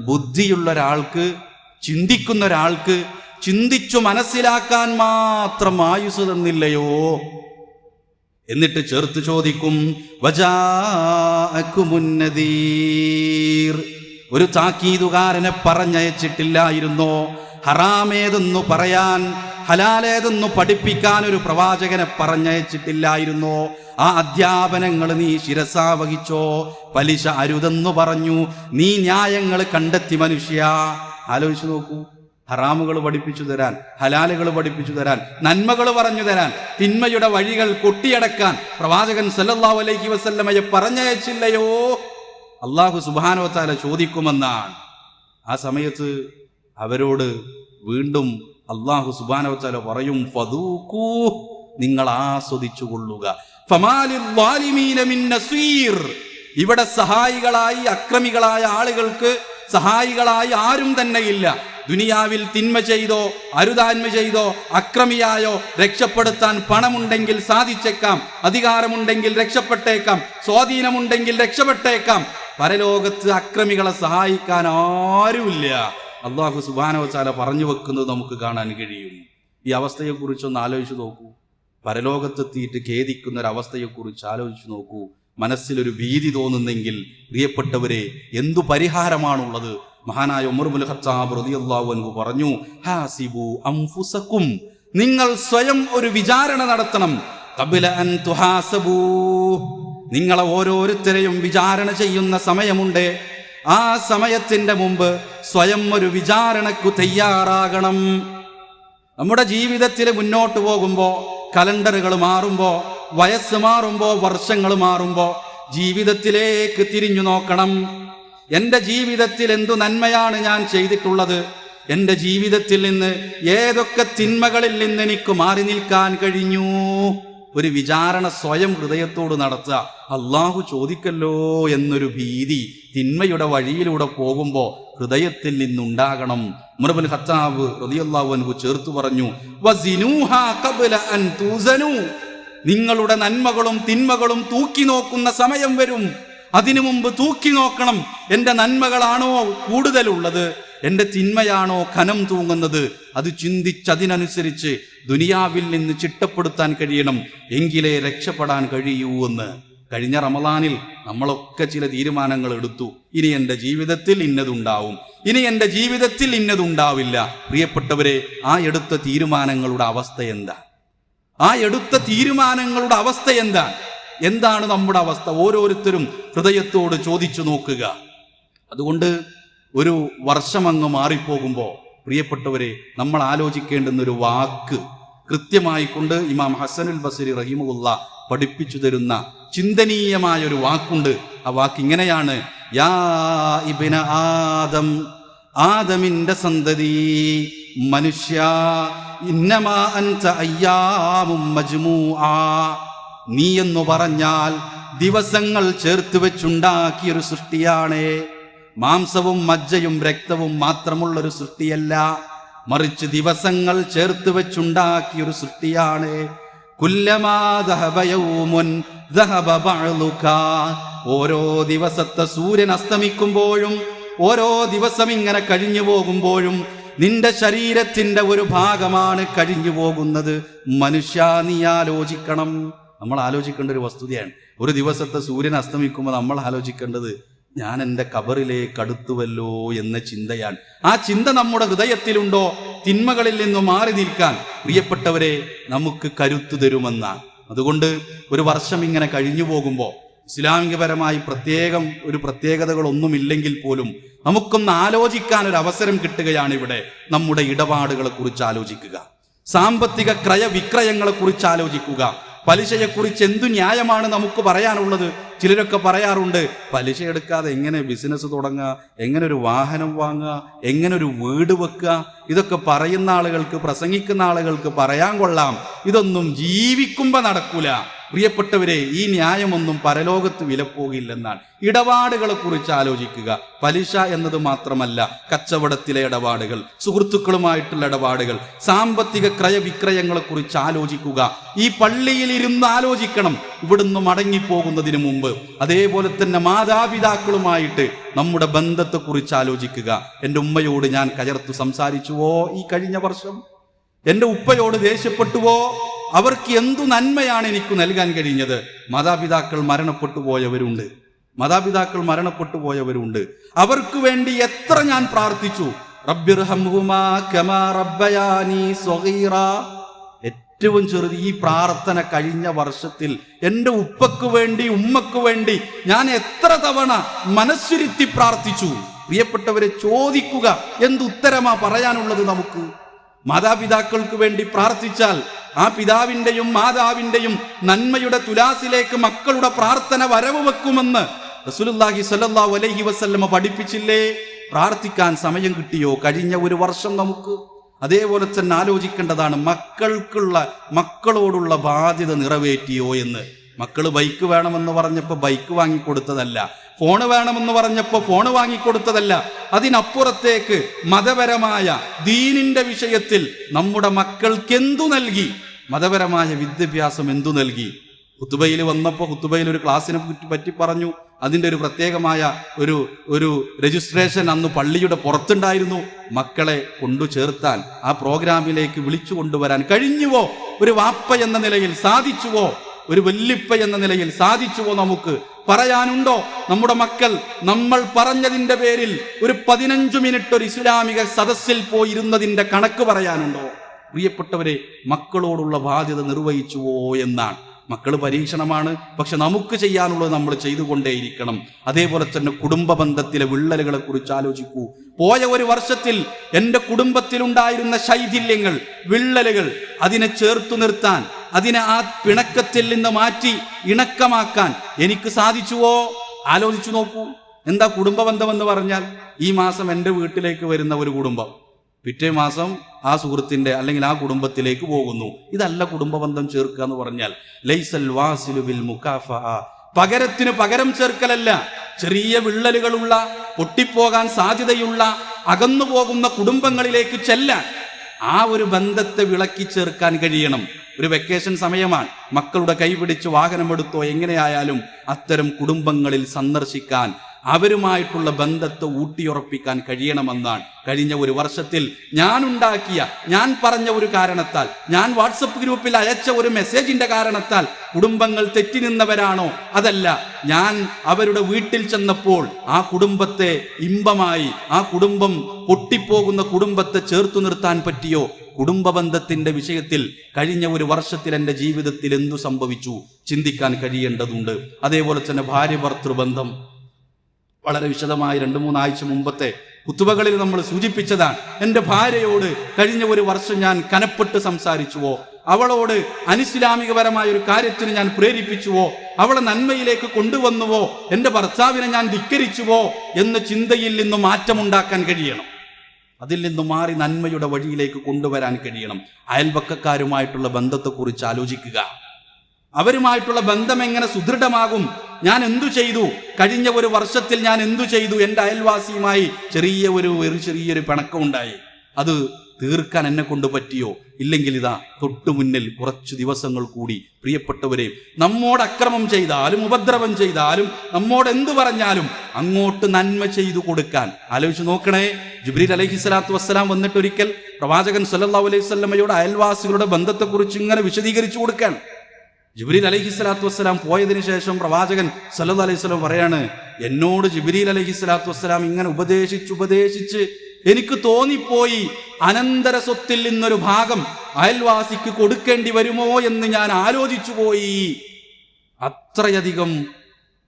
ബുദ്ധിയുള്ള ഒരാൾക്ക് ചിന്തിക്കുന്ന ഒരാൾക്ക് ചിന്തിച്ചു മനസ്സിലാക്കാൻ മാത്രം ആയുസ് തന്നില്ലയോ? എന്നിട്ട് ചേർത്ത് ചോദിക്കും വജാഅക്കുമുന്നദീർ ഒരു താക്കീതുകാരനെ പറഞ്ഞയച്ചിട്ടില്ലായിരുന്നോ? ഹറാമേതെന്നു പറയാൻ ഹലാലേതെന്നു പഠിപ്പിക്കാൻ ഒരു പ്രവാചകനെ പറഞ്ഞയച്ചിട്ടില്ലായിരുന്നോ? ആ അധ്യാപനങ്ങൾ നീ ശിരസാ വഹിച്ചോ പലിശ അരുതെന്നു പറഞ്ഞു നീ ന്യായങ്ങൾ കണ്ടെത്തി മനുഷ്യ. ആലോചിച്ചു നോക്കൂ. ഹറാമുകൾ പഠിപ്പിച്ചു തരാൻ ഹലാലുകൾ പഠിപ്പിച്ചു തരാൻ നന്മകൾ പറഞ്ഞു തരാൻ തിന്മയുടെ വഴികൾ കൊട്ടിയടക്കാൻ പ്രവാചകൻ സല്ലല്ലാഹു അലൈഹി വസല്ലമയെ പറഞ്ഞയച്ചില്ലയോ? അള്ളാഹു സുബാനോത്താല ചോദിക്കുമെന്നാണ്. ആ സമയത്ത് അവരോട് വീണ്ടും അള്ളാഹു സുബാനോത്താല പറയും ഫതൂക്കൂ നിങ്ങൾ ആസ്വദിച്ചു കൊള്ളുക ഇവിടെ സഹായികളായി അക്രമികളായ ആളുകൾക്ക് സഹായികളായി ആരും തന്നെയില്ല ദുനിയാവിൽ തിന്മ ചെയ്തോ അരുതാന്മ ചെയ്തോ അക്രമിയായോ രക്ഷപ്പെടുത്താൻ പണമുണ്ടെങ്കിൽ സാധിച്ചേക്കാം. അധികാരമുണ്ടെങ്കിൽ രക്ഷപ്പെട്ടേക്കാം. സ്വാധീനമുണ്ടെങ്കിൽ രക്ഷപ്പെട്ടേക്കാം. പരലോകത്ത് അക്രമികളെ സഹായിക്കാൻ ആരുമില്ല. അള്ളാഹു സുബാനവച്ചാല പറഞ്ഞു വെക്കുന്നത് നമുക്ക് കാണാൻ കഴിയും. ഈ അവസ്ഥയെക്കുറിച്ചൊന്ന് ആലോചിച്ച് നോക്കൂ. പരലോകത്തെത്തിയിട്ട് ഖേദിക്കുന്ന ഒരു അവസ്ഥയെക്കുറിച്ച് ആലോചിച്ച് നോക്കൂ. മനസ്സിലൊരു ഭീതി തോന്നുന്നെങ്കിൽ പ്രിയപ്പെട്ടവരെ എന്തു പരിഹാരമാണുള്ളത്? മഹാനായ ഉമർബുൽ ഖത്താബ് റളിയല്ലാഹു അൻഹു പറഞ്ഞു ഹാസിബു അംഫുസക്കും നിങ്ങൾ സ്വയം ഒരു വിചാരണ നടത്തണം. കബില അൻ തുഹാസബൂ. നിങ്ങളെ ഓരോരുത്തരെയും വിചാരണ ചെയ്യുന്ന സമയമുണ്ട്. ആ സമയത്തിന്റെ മുമ്പ് സ്വയം ഒരു വിചാരണക്കു തയ്യാറാകണം. നമ്മുടെ ജീവിതത്തിൽ മുന്നോട്ട് പോകുമ്പോൾ കലണ്ടറുകൾ മാറുമ്പോൾ വയസ്സ് മാറുമ്പോൾ വർഷങ്ങൾ മാറുമ്പോൾ ജീവിതത്തിലേക്ക് തിരിഞ്ഞു നോക്കണം. എന്റെ ജീവിതത്തിൽ എന്തു നന്മയാണ് ഞാൻ ചെയ്തിട്ടുള്ളത്? എന്റെ ജീവിതത്തിൽ നിന്ന് ഏതൊക്കെ തിന്മകളിൽ നിന്ന് എനിക്ക് മാറി നിൽക്കാൻ കഴിഞ്ഞു? ഒരു വിചാരണ സ്വയം ഹൃദയത്തോട് നടത്തുക. അള്ളാഹു ചോദിക്കല്ലോ എന്നൊരു ഭീതി തിന്മയുടെ വഴിയിലൂടെ പോകുമ്പോൾ ഹൃദയത്തിൽ നിന്നുണ്ടാകണം. മുനബുൽ ഹത്താവ് റളിയല്ലാഹു അൻഹു ചേർത്തു പറഞ്ഞു നിങ്ങളുടെ നന്മകളും തിന്മകളും തൂക്കി നോക്കുന്ന സമയം വരും. അതിനു മുമ്പ് തൂക്കി നോക്കണം. എന്റെ നന്മകളാണോ കൂടുതലുള്ളത്? എന്റെ തിന്മയാണോ ഖനം തൂങ്ങുന്നത്? അത് ചിന്തിച്ചതിനനുസരിച്ച് ദുനിയാവിൽ നിന്ന് ചിട്ടപ്പെടുത്താൻ കഴിയണം. എങ്കിലേ രക്ഷപ്പെടാൻ കഴിയൂ എന്ന്. കഴിഞ്ഞ റമദാനിൽ നമ്മളൊക്കെ ചില തീരുമാനങ്ങൾ എടുത്തു. ഇനി എന്റെ ജീവിതത്തിൽ ഇന്നതുണ്ടാവും. ഇനി എന്റെ ജീവിതത്തിൽ ഇന്നതുണ്ടാവില്ല. പ്രിയപ്പെട്ടവരെ ആ എടുത്ത തീരുമാനങ്ങളുടെ അവസ്ഥ എന്താ? ആ എടുത്ത തീരുമാനങ്ങളുടെ അവസ്ഥ എന്താ? എന്താണ് നമ്മുടെ അവസ്ഥ? ഓരോരുത്തരും ഹൃദയത്തോട് ചോദിച്ചു നോക്കുക. അതുകൊണ്ട് ഒരു വർഷം അങ്ങ് മാറിപ്പോകുമ്പോൾ പ്രിയപ്പെട്ടവരെ നമ്മൾ ആലോചിക്കേണ്ടുന്ന ഒരു വാക്ക് കൃത്യമായി കൊണ്ട് ഇമാം ഹസനുൽ ബസരി റഹീമുള്ള പഠിപ്പിച്ചു തരുന്ന ചിന്തനീയമായ ഒരു വാക്കുണ്ട്. ആ വാക്ക് ഇങ്ങനെയാണ് യാ ആദം ആദമിന്റെ സന്തതി മനുഷ്യ ഇന്നമാ അൻത അയ്യാമും മജ്മൂആ. നീ എന്ന് പറഞ്ഞാൽ ദിവസങ്ങൾ ചേർത്ത് വെച്ചുണ്ടാക്കിയൊരു സൃഷ്ടിയാണ്. മാംസവും മജ്ജയും രക്തവും മാത്രമുള്ളൊരു സൃഷ്ടിയല്ല. മറിച്ച് ദിവസങ്ങൾ ചേർത്ത് വെച്ചുണ്ടാക്കിയൊരു സൃഷ്ടിയാണ്. ഓരോ ദിവസത്തെ സൂര്യൻ അസ്തമിക്കുമ്പോഴും ഓരോ ദിവസം ഇങ്ങനെ കഴിഞ്ഞു പോകുമ്പോഴും നിന്റെ ശരീരത്തിന്റെ ഒരു ഭാഗമാണ് കഴിഞ്ഞു പോകുന്നത്. മനുഷ്യ നീ ആലോചിക്കണം. നമ്മൾ ആലോചിക്കേണ്ട ഒരു വസ്തുതയാണ്. ഒരു ദിവസത്തെ സൂര്യൻ അസ്തമിക്കുമ്പോൾ നമ്മൾ ആലോചിക്കേണ്ടത് ഞാൻ എന്റെ കബറിലേക്ക് അടുത്തുവല്ലോ എന്ന ചിന്തയാണ്. ആ ചിന്ത നമ്മുടെ ഹൃദയത്തിലുണ്ടോ? തിന്മകളിൽ നിന്നും മാറി നിൽക്കാൻ പ്രിയപ്പെട്ടവരെ നമുക്ക് കരുത്തു തരുമെന്നാണ്. അതുകൊണ്ട് ഒരു വർഷം ഇങ്ങനെ കഴിഞ്ഞു പോകുമ്പോൾ ഇസ്ലാമികപരമായി പ്രത്യേകം ഒരു പ്രത്യേകതകളൊന്നുമില്ലെങ്കിൽ പോലും നമുക്കൊന്ന് ആലോചിക്കാൻ ഒരു അവസരം കിട്ടുകയാണ് ഇവിടെ നമ്മുടെ ഇടപാടുകളെ കുറിച്ച് ആലോചിക്കുക. സാമ്പത്തിക ക്രയവിക്രയങ്ങളെ കുറിച്ച് ആലോചിക്കുക. പലിശയെക്കുറിച്ച് എന്തു ന്യായമാണ് നമുക്ക് പറയാനുള്ളത്? ചിലരൊക്കെ പറയാറുണ്ട് പലിശ എടുക്കാതെ എങ്ങനെ ബിസിനസ് തുടങ്ങുക എങ്ങനെ ഒരു വാഹനം വാങ്ങുക എങ്ങനെ ഒരു വീട് വെക്കുക ഇതൊക്കെ പറയുന്ന ആളുകൾക്ക് പ്രസംഗിക്കുന്ന ആളുകൾക്ക് പറയാൻ കൊള്ളാം. ഇതൊന്നും ജീവിക്കുമ്പോ നടക്കൂല. പ്രിയപ്പെട്ടവരെ ഈ ന്യായമൊന്നും പരലോകത്ത് വിലപ്പോകില്ലെന്നാണ്. ഇടപാടുകളെ കുറിച്ച് ആലോചിക്കുക. പലിശ എന്നത് മാത്രമല്ല കച്ചവടത്തിലെ ഇടപാടുകൾ സുഹൃത്തുക്കളുമായിട്ടുള്ള ഇടപാടുകൾ സാമ്പത്തിക ക്രയവിക്രയങ്ങളെ കുറിച്ച് ആലോചിക്കുക. ഈ പള്ളിയിൽ ഇരുന്ന് ആലോചിക്കണം. ഇവിടുന്ന് മടങ്ങിപ്പോകുന്നതിന് മുമ്പ് അതേപോലെ തന്നെ മാതാപിതാക്കളുമായിട്ട് നമ്മുടെ ബന്ധത്തെക്കുറിച്ച് ആലോചിക്കുക. എന്റെ ഉമ്മയോട് ഞാൻ കയർത്തു സംസാരിച്ചുവോ ഈ കഴിഞ്ഞ വർഷം? എന്റെ ഉപ്പയോട് ദേഷ്യപ്പെട്ടുവോ? അവർക്ക് എന്തു നന്മയാണ് എനിക്ക് നൽകാൻ കഴിഞ്ഞത്? മാതാപിതാക്കൾ മരണപ്പെട്ടു പോയവരുണ്ട്. മാതാപിതാക്കൾ മരണപ്പെട്ടു പോയവരുണ്ട്. അവർക്ക് വേണ്ടി എത്ര ഞാൻ പ്രാർത്ഥിച്ചു. ഏറ്റവും ചെറുത് ഈ പ്രാർത്ഥന കഴിഞ്ഞ വർഷത്തിൽ എന്റെ ഉപ്പക്ക് വേണ്ടി ഉമ്മക്ക് വേണ്ടി ഞാൻ എത്ര തവണ മനസ്സിരുത്തി പ്രാർത്ഥിച്ചു. പ്രിയപ്പെട്ടവരെ ചോദിക്കുക. എന്തുത്തരമാ പറയാനുള്ളത് നമുക്ക്? മാതാപിതാക്കൾക്ക് വേണ്ടി പ്രാർത്ഥിച്ചാൽ ആ പിതാവിന്റെയും മാതാവിന്റെയും നന്മയുടെ തുലാസിലേക്ക് മക്കളുടെ പ്രാർത്ഥന വരവ് വെക്കുമെന്ന് റസൂലുള്ളാഹി സല്ലാ അലൈഹി വസല്ലമ പഠിപ്പിച്ചില്ലേ? പ്രാർത്ഥിക്കാൻ സമയം കിട്ടിയോ? കഴിഞ്ഞ ഒരു വർഷം നമുക്ക്. അതേപോലെ തന്നെ ആലോചിക്കേണ്ടതാണ് മക്കൾക്കുള്ള മക്കളോടുള്ള ബാധ്യത നിറവേറ്റിയോ എന്ന്. മക്കൾ ബൈക്ക് വേണമെന്ന് പറഞ്ഞപ്പോൾ ബൈക്ക് വാങ്ങിക്കൊടുത്തതല്ല. ഫോണ് വേണമെന്ന് പറഞ്ഞപ്പോൾ ഫോണ് വാങ്ങിക്കൊടുത്തതല്ല. അതിനപ്പുറത്തേക്ക് മതപരമായ ദീനിന്റെ വിഷയത്തിൽ നമ്മുടെ മക്കൾക്ക് എന്തു നൽകി? മതപരമായ വിദ്യാഭ്യാസം എന്തു നൽകി? കുത്തുബയിൽ വന്നപ്പോൾ കുത്തുബയിൽ ഒരു ക്ലാസ്സിനെ പറ്റി പറഞ്ഞു. അതിന്റെ ഒരു പ്രത്യേകമായ ഒരു ഒരു രജിസ്ട്രേഷൻ അന്ന് പള്ളിയുടെ പുറത്തുണ്ടായിരുന്നു. മക്കളെ കൊണ്ടു ചേർത്താൻ ആ പ്രോഗ്രാമിലേക്ക് വിളിച്ചു കൊണ്ടുവരാൻ കഴിഞ്ഞുവോ? ഒരു വാപ്പ എന്ന നിലയിൽ സാധിച്ചുവോ? ഒരു വല്ലിപ്പ എന്ന നിലയിൽ സാധിച്ചുവോ നമുക്ക്? പറയാനുണ്ടോ? നമ്മുടെ മക്കൾ നമ്മൾ പറഞ്ഞതിന്റെ പേരിൽ ഒരു പതിനഞ്ചു മിനിറ്റ് ഒരു ഇസ്ലാമിക സദസ്സിൽ പോയിരുന്നതിന്റെ കണക്ക് പറയാനുണ്ടോ? പ്രിയപ്പെട്ടവരെ മക്കളോടുള്ള ബാധ്യത നിർവഹിച്ചുവോ എന്നാണ്. മക്കൾ പരീക്ഷണമാണ്. പക്ഷെ നമുക്ക് ചെയ്യാനുള്ളത് നമ്മൾ ചെയ്തുകൊണ്ടേയിരിക്കണം. അതേപോലെ തന്നെ കുടുംബ ബന്ധത്തിലെ വിള്ളലുകളെ കുറിച്ച് ആലോചിക്കൂ. പോയ ഒരു വർഷത്തിൽ എന്റെ കുടുംബത്തിലുണ്ടായിരുന്ന ശൈഥില്യങ്ങൾ വിള്ളലുകൾ അതിനെ ചേർത്തു നിർത്താൻ അതിനെ ആ പിണക്കത്തിൽ നിന്ന് മാറ്റി ഇണക്കമാക്കാൻ എനിക്ക് സാധിച്ചുവോ? ആലോചിച്ചു നോക്കൂ. എന്താ കുടുംബ ബന്ധം എന്ന് പറഞ്ഞാൽ ഈ മാസം എന്റെ വീട്ടിലേക്ക് വരുന്ന ഒരു കുടുംബം. പിറ്റേ മാസം ആ സുഹൃത്തിന്റെ അല്ലെങ്കിൽ ആ കുടുംബത്തിലേക്ക് പോകുന്നു. ഇതല്ല കുടുംബബന്ധം ചേർക്കുക എന്ന് പറഞ്ഞാൽ ലൈസൽ വാസിലു ബിൽ മുക്കാഫ പകരത്തിന് പകരം ചേർക്കലല്ല. ചെറിയ വിള്ളലുകളുള്ള പൊട്ടിപ്പോകാൻ സാധ്യതയുള്ള അകന്നു പോകുന്ന കുടുംബങ്ങളിലേക്ക് ചെല്ലാൻ ആ ഒരു ബന്ധത്തെ വിളക്കി ചേർക്കാൻ കഴിയണം. ഒരു വെക്കേഷൻ സമയമാണ്. മക്കളുടെ കൈപിടിച്ച് വാഹനമെടുത്തോ എങ്ങനെയായാലും അത്തരം കുടുംബങ്ങളിൽ സന്ദർശിക്കാൻ അവരുമായിട്ടുള്ള ബന്ധത്തെ ഊട്ടിയുറപ്പിക്കാൻ കഴിയണമെന്നാണ്. കഴിഞ്ഞ ഒരു വർഷത്തിൽ ഞാൻ ഉണ്ടാക്കിയ ഞാൻ പറഞ്ഞ ഒരു കാരണത്താൽ ഞാൻ വാട്സപ്പ് ഗ്രൂപ്പിൽ അയച്ച ഒരു മെസ്സേജിന്റെ കാരണത്താൽ കുടുംബങ്ങൾ തെറ്റി നിന്നവരാണോ അതല്ല ഞാൻ അവരുടെ വീട്ടിൽ ചെന്നപ്പോൾ ആ കുടുംബത്തെ ഇമ്പമായി ആ കുടുംബം പൊട്ടിപ്പോകുന്ന കുടുംബത്തെ ചേർത്തു നിർത്താൻ പറ്റിയോ? കുടുംബബന്ധത്തിന്റെ വിഷയത്തിൽ കഴിഞ്ഞ ഒരു വർഷത്തിൽ എന്റെ ജീവിതത്തിൽ എന്തു സംഭവിച്ചു? ചിന്തിക്കാൻ കഴിയേണ്ടതുണ്ട്. അതേപോലെ തന്നെ ഭാര്യ ഭർത്തൃബന്ധം വളരെ വിശദമായ രണ്ട് മൂന്നാഴ്ച മുമ്പത്തെ കുത്തുബകളിൽ നമ്മൾ സൂചിപ്പിച്ചതാണ് എന്റെ ഭാര്യയോട് കഴിഞ്ഞ ഒരു വർഷം ഞാൻ കനപ്പെട്ട് സംസാരിച്ചുവോ? അവളോട് അനിസ്ലാമികപരമായ ഒരു കാര്യത്തിന് ഞാൻ പ്രേരിപ്പിച്ചുവോ? അവളെ നന്മയിലേക്ക് കൊണ്ടുവന്നുവോ? എന്റെ ഭർത്താവിനെ ഞാൻ ധിക്കരിച്ചുവോ? എന്ന ചിന്തയിൽ നിന്ന് മാറ്റമുണ്ടാക്കാൻ കഴിയണം. അതിൽ നിന്ന് മാറി നന്മയുടെ വഴിയിലേക്ക് കൊണ്ടുവരാൻ കഴിയണം. അയൽപക്കക്കാരുമായിട്ടുള്ള ബന്ധത്തെക്കുറിച്ച് ആലോചിക്കുക. അവരുമായിട്ടുള്ള ബന്ധം എങ്ങനെ സുദൃഢമാകും? ഞാൻ എന്തു ചെയ്തു? കഴിഞ്ഞ ഒരു വർഷത്തിൽ ഞാൻ എന്തു ചെയ്തു? എന്റെ അയൽവാസിയുമായി ചെറിയ ഒരു ഒരു ചെറിയൊരു പിണക്കമുണ്ടായി. അത് തീർക്കാൻ എന്നെ കൊണ്ട് പറ്റിയോ? ഇല്ലെങ്കിൽ ഇതാ തൊട്ടു മുന്നിൽ കുറച്ച് ദിവസങ്ങൾ കൂടി പ്രിയപ്പെട്ടവരെ നമ്മോട് അക്രമം ചെയ്താലും ഉപദ്രവം ചെയ്താലും നമ്മോട് എന്തു പറഞ്ഞാലും അങ്ങോട്ട് നന്മ ചെയ്തു കൊടുക്കാൻ. ആലോചിച്ച് നോക്കണേ ജുബ്രീൽ അലഹി സ്വലാത്തു വസ്സലാം വന്നിട്ടൊരിക്കൽ പ്രവാചകൻ സല്ലാ അലൈഹി സ്വലമയോട് അയൽവാസികളുടെ ബന്ധത്തെക്കുറിച്ച് ഇങ്ങനെ വിശദീകരിച്ചു കൊടുക്കാൻ. ജിബ്രീൽ അലഹി സ്വലാത്തു വസ്സലാം പോയതിനു ശേഷം പ്രവാചകൻ സല്ലു അലൈഹി സ്വലം പറയാണ് എന്നോട് ജിബ്രീൽ അലഹി സ്വലാത്തു വസ്സലാം ഇങ്ങനെ ഉപദേശിച്ച് ഉപദേശിച്ച് എനിക്ക് തോന്നിപ്പോയി അനന്തര സ്വത്തിൽ നിന്നൊരു ഭാഗം അയൽവാസിക്ക് കൊടുക്കേണ്ടി വരുമോ എന്ന് ഞാൻ ആലോചിച്ചു പോയി അത്രയധികം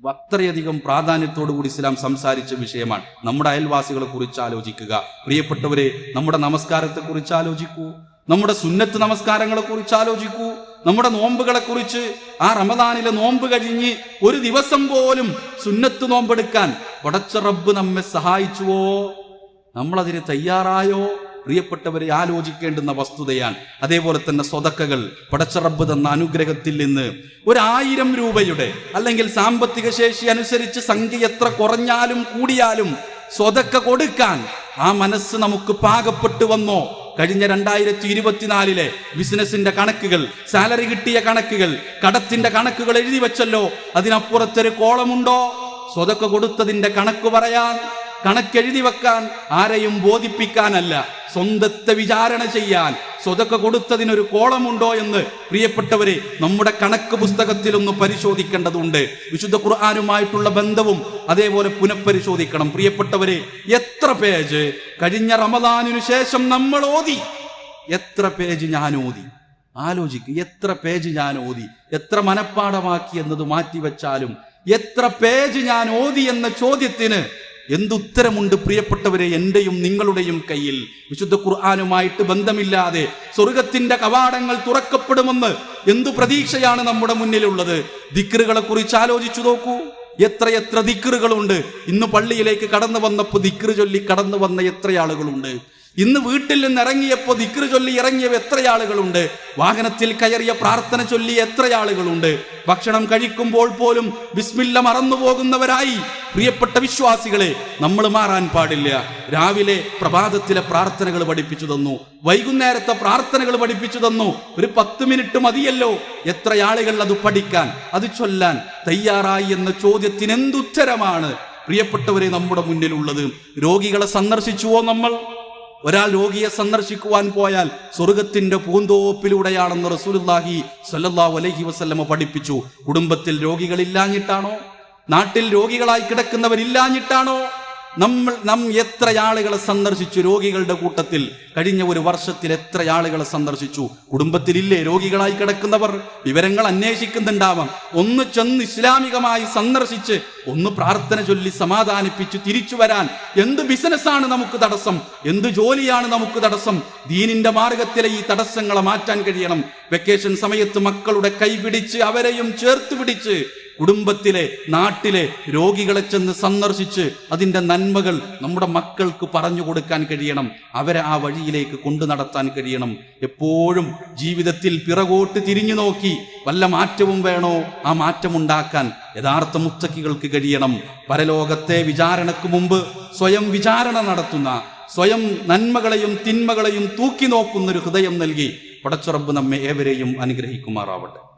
അത്രയധികം പ്രാധാന്യത്തോടു കൂടി ഇസ്ലാം സംസാരിച്ച വിഷയമാണ്. നമ്മുടെ അയൽവാസികളെ കുറിച്ച് ആലോചിക്കുക. പ്രിയപ്പെട്ടവരെ നമ്മുടെ നമസ്കാരത്തെ കുറിച്ച് ആലോചിക്കൂ. നമ്മുടെ സുന്നത്ത് നമസ്കാരങ്ങളെ കുറിച്ച് ആലോചിക്കൂ. നമ്മുടെ നോമ്പുകളെ കുറിച്ച് ആ റമദാനിലെ നോമ്പ് കഴിഞ്ഞ് ഒരു ദിവസം പോലും സുന്നത്ത് നോമ്പെടുക്കാൻ പടച്ച റബ്ബ് നമ്മെ സഹായിച്ചുവോ? നമ്മളതിന് തയ്യാറായോ? പ്രിയപ്പെട്ടവരെ ആലോചിക്കേണ്ടുന്ന വസ്തുതയാണ്. അതേപോലെ തന്നെ സ്വതക്കകൾ പടച്ചറബ് തന്ന അനുഗ്രഹത്തിൽ നിന്ന് ഒരായിരം രൂപയുടെ അല്ലെങ്കിൽ സാമ്പത്തിക ശേഷി അനുസരിച്ച് സംഖ്യ എത്ര കുറഞ്ഞാലും കൂടിയാലും സ്വതക്ക കൊടുക്കാൻ ആ മനസ്സ് നമുക്ക് പാകപ്പെട്ടു വന്നോ? കഴിഞ്ഞ രണ്ടായിരത്തി ഇരുപത്തിനാലിലെ ബിസിനസിന്റെ കണക്കുകൾ സാലറി കിട്ടിയ കണക്കുകൾ കടത്തിന്റെ കണക്കുകൾ എഴുതി വെച്ചല്ലോ. അതിനപ്പുറത്തൊരു കോളമുണ്ടോ? സ്വതക്ക കൊടുത്തതിന്റെ കണക്ക് പറയാൻ കണക്കെഴുതി വെക്കാൻ ആരെയും ബോധിപ്പിക്കാനല്ല. സ്വന്തത്തെ വിചാരണ ചെയ്യാൻ സ്വതക്ക കൊടുത്തതിനൊരു കോളമുണ്ടോ എന്ന് പ്രിയപ്പെട്ടവരെ നമ്മുടെ കണക്ക് പുസ്തകത്തിലൊന്ന് പരിശോധിക്കേണ്ടതുണ്ട്. വിശുദ്ധ ഖുർആാനുമായിട്ടുള്ള ബന്ധവും അതേപോലെ പുനഃപരിശോധിക്കണം. പ്രിയപ്പെട്ടവരെ എത്ര പേജ്? കഴിഞ്ഞ റമദാനിനു ശേഷം നമ്മൾ ഓതി. എത്ര പേജ് ഞാൻ ഓതി? ആലോചിക്കുക എത്ര പേജ് ഞാൻ ഓതി? എത്ര മനപ്പാടമാക്കി എന്നത് മാറ്റിവെച്ചാലും എത്ര പേജ് ഞാൻ ഓതി എന്ന ചോദ്യത്തിന് എന്തുത്തരമുണ്ട് പ്രിയപ്പെട്ടവരെ എന്റെയും നിങ്ങളുടെയും കയ്യിൽ? വിശുദ്ധ ഖുർആാനുമായിട്ട് ബന്ധമില്ലാതെ സ്വർഗത്തിന്റെ കവാടങ്ങൾ തുറക്കപ്പെടുമെന്ന് എന്തു പ്രതീക്ഷയാണ് നമ്മുടെ മുന്നിലുള്ളത്? ദിക്കറുകളെ കുറിച്ച് ആലോചിച്ചു നോക്കൂ. എത്രയെത്ര ദിക്കറുകളുണ്ട് ഇന്ന് പള്ളിയിലേക്ക് കടന്നു വന്നപ്പോൾ ദിക്കറ് ചൊല്ലി കടന്നു വന്ന എത്ര ആളുകളുണ്ട് ഇന്ന് വീട്ടിൽ നിന്ന് ഇറങ്ങിയപ്പോൾ ദിക്റ് ചൊല്ലി ഇറങ്ങിയവ എത്ര ആളുകളുണ്ട്? വാഹനത്തിൽ കയറിയ പ്രാർത്ഥന ചൊല്ലി എത്ര ആളുകളുണ്ട്? ഭക്ഷണം കഴിക്കുമ്പോൾ പോലും വിസ്മില്ല മറന്നു പോകുന്നവരായി. പ്രിയപ്പെട്ട വിശ്വാസികളെ നമ്മൾ മാറാൻ പാടില്ല. രാവിലെ പ്രഭാതത്തിലെ പ്രാർത്ഥനകൾ പഠിപ്പിച്ചു തന്നു. വൈകുന്നേരത്തെ പ്രാർത്ഥനകൾ പഠിപ്പിച്ചു തന്നു. ഒരു പത്ത് മിനിറ്റ് മതിയല്ലോ. എത്ര ആളുകൾ അത് പഠിക്കാൻ അത് ചൊല്ലാൻ തയ്യാറായി എന്ന ചോദ്യത്തിന് എന്തുത്തരമാണ് പ്രിയപ്പെട്ടവരെ നമ്മുടെ മുന്നിലുള്ളത്? രോഗികളെ സന്ദർശിച്ചുവോ നമ്മൾ? ഒരാൾ രോഗിയെ സന്ദർശിക്കുവാൻ പോയാൽ സ്വർഗത്തിന്റെ പൂന്തോപ്പിലൂടെയാണെന്ന് റസൂലുള്ളാഹി സ്വല്ലല്ലാഹു അലൈഹി വസല്ലമ പഠിപ്പിച്ചു. കുടുംബത്തിൽ രോഗികളില്ലാഞ്ഞിട്ടാണോ? നാട്ടിൽ രോഗികളായി കിടക്കുന്നവരില്ലാഞ്ഞിട്ടാണോ? നമ്മൾ നാം എത്ര ആളുകളെ സന്ദർശിച്ചു രോഗികളുടെ കൂട്ടത്തിൽ? കഴിഞ്ഞ ഒരു വർഷത്തിൽ എത്ര ആളുകളെ സന്ദർശിച്ചു? കുടുംബത്തിലില്ലേ രോഗികളായി കിടക്കുന്നവർ? വിവരങ്ങൾ അന്വേഷിക്കുന്നുണ്ടാവാം. ഒന്ന് ചെന്ന് ഇസ്ലാമികമായി സന്ദർശിച്ച് ഒന്ന് പ്രാർത്ഥന ചൊല്ലി സമാധാനിപ്പിച്ച് തിരിച്ചു വരാൻ. എന്ത് ബിസിനസ്സാണ് നമുക്ക് തടസ്സം? എന്ത് ജോലിയാണ് നമുക്ക് തടസ്സം? ദീനിന്റെ മാർഗത്തിലെ ഈ തടസ്സങ്ങളെ മാറ്റാൻ കഴിയണം. വെക്കേഷൻ സമയത്ത് മക്കളുടെ കൈ പിടിച്ച് അവരെയും ചേർത്ത് പിടിച്ച് കുടുംബത്തിലെ നാട്ടിലെ രോഗികളെ ചെന്ന് സന്ദർശിച്ച് അതിന്റെ നന്മകൾ നമ്മുടെ മക്കൾക്ക് പറഞ്ഞു കൊടുക്കാൻ കഴിയണം. അവരെ ആ വഴിയിലേക്ക് കൊണ്ടു നടത്താൻ കഴിയണം. എപ്പോഴും ജീവിതത്തിൽ പിറകോട്ട് തിരിഞ്ഞു നോക്കി വല്ല മാറ്റവും വേണോ ആ മാറ്റമുണ്ടാക്കാൻ യഥാർത്ഥ മുത്തക്കികൾക്ക് കഴിയണം. പരലോകത്തെ വിചാരണക്ക് മുമ്പ് സ്വയം വിചാരണ നടത്തുന്ന സ്വയം നന്മകളെയും തിന്മകളെയും തൂക്കി നോക്കുന്നൊരു ഹൃദയം നൽകി പടച്ചുറമ്പ് നമ്മെ ഏവരെയും അനുഗ്രഹിക്കുമാറാവട്ടെ.